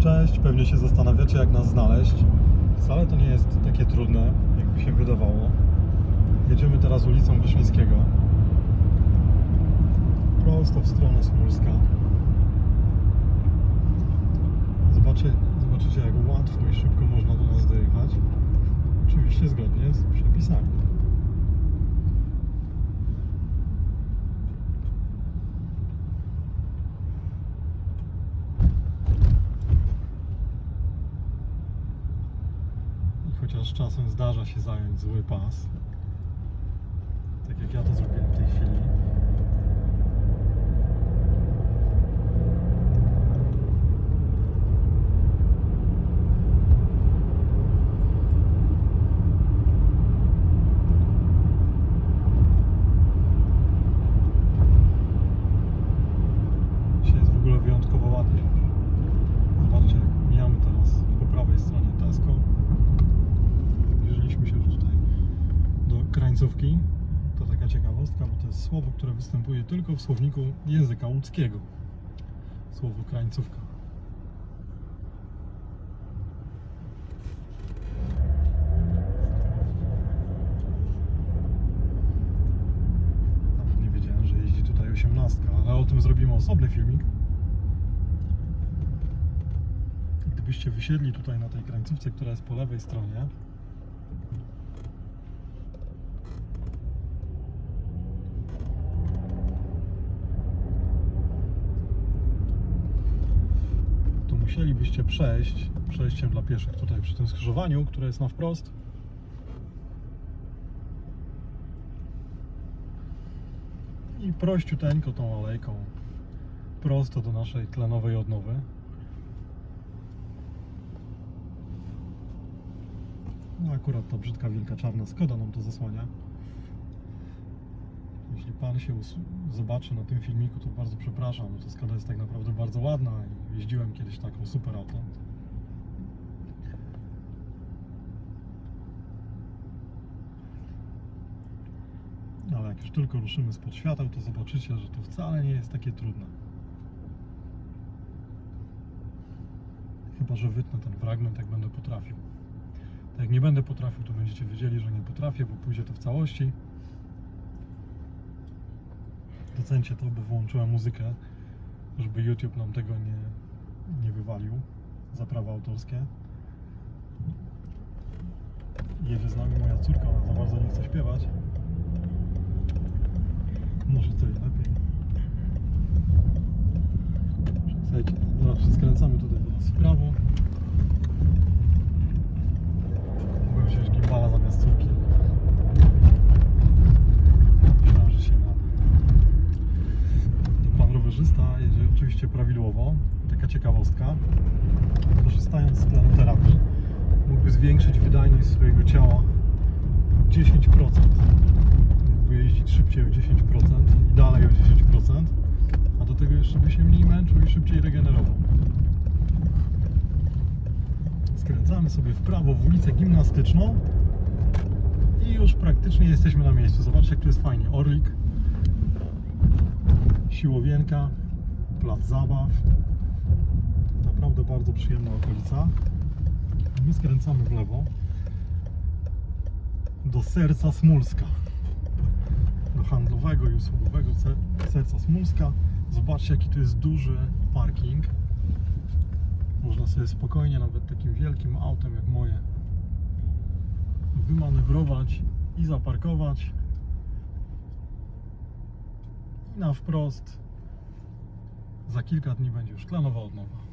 Cześć, pewnie się zastanawiacie jak nas znaleźć. Wcale to nie jest takie trudne, jakby się wydawało. Jedziemy teraz ulicą Wyszyńskiego. Prosto w stronę Smolska. Zobaczy, zobaczycie jak łatwo i szybko można do nas dojechać. Oczywiście zgodnie z przepisami. I chociaż czasem zdarza się zająć zły pas, tak jak ja to zrobiłem w tej chwili, Dzisiaj jest w ogóle wyjątkowo ładnie. Zobaczcie, jak mijamy teraz po prawej stronie Tesco. Zbliżyliśmy się już tutaj do krańcówki. To taka ciekawostka, bo to jest słowo, które występuje tylko w słowniku języka łódzkiego. Słowo krańcówka. Nawet nie wiedziałem, że jeździ tutaj 18, ale o tym zrobimy osobny filmik. Gdybyście wysiedli tutaj na tej krańcówce, która jest po lewej stronie, to musielibyście przejść przejściem dla pieszych tutaj przy tym skrzyżowaniu, które jest na wprost. I prościuteńko tą alejką prosto do naszej tlenowej odnowy. No akurat ta brzydka wielka czarna Skoda nam to zasłania. Jeśli Pan się zobaczy na tym filmiku, to bardzo przepraszam, ta Skoda jest tak naprawdę bardzo ładna i jeździłem kiedyś taką super auto. Ale jak już tylko ruszymy spod świateł, to zobaczycie, że to wcale nie jest takie trudne. Chyba, że wytnę ten fragment, jak będę potrafił. Tak jak nie będę potrafił, to będziecie wiedzieli, że nie potrafię, bo pójdzie to w całości. Docencie to, bo włączyłem muzykę, żeby YouTube nam tego nie, nie wywalił za prawa autorskie. Jedzie z nami moja córka, ona za bardzo nie chce śpiewać. Może to lepiej. Słuchajcie, zobaczcie, skręcamy tutaj teraz w prawo. Prawidłowo. Taka ciekawostka. Korzystając z tlenu terapii, mógłby zwiększyć wydajność swojego ciała o 10%. Mógłby jeździć szybciej o 10% i dalej o 10%, a do tego jeszcze by się mniej męczył i szybciej regenerował. Skręcamy sobie w prawo w ulicę gimnastyczną i już praktycznie jesteśmy na miejscu. Zobaczcie, jak tu jest fajnie. Orlik, siłowienka, plac zabaw. Naprawdę bardzo przyjemna okolica. My skręcamy w lewo do serca Smulska. Do handlowego i usługowego serca Smulska. Zobaczcie, jaki tu jest duży parking. Można sobie spokojnie, nawet takim wielkim autem jak moje, wymanewrować i zaparkować. I na wprost za kilka dni będzie już tlenowa odnowa.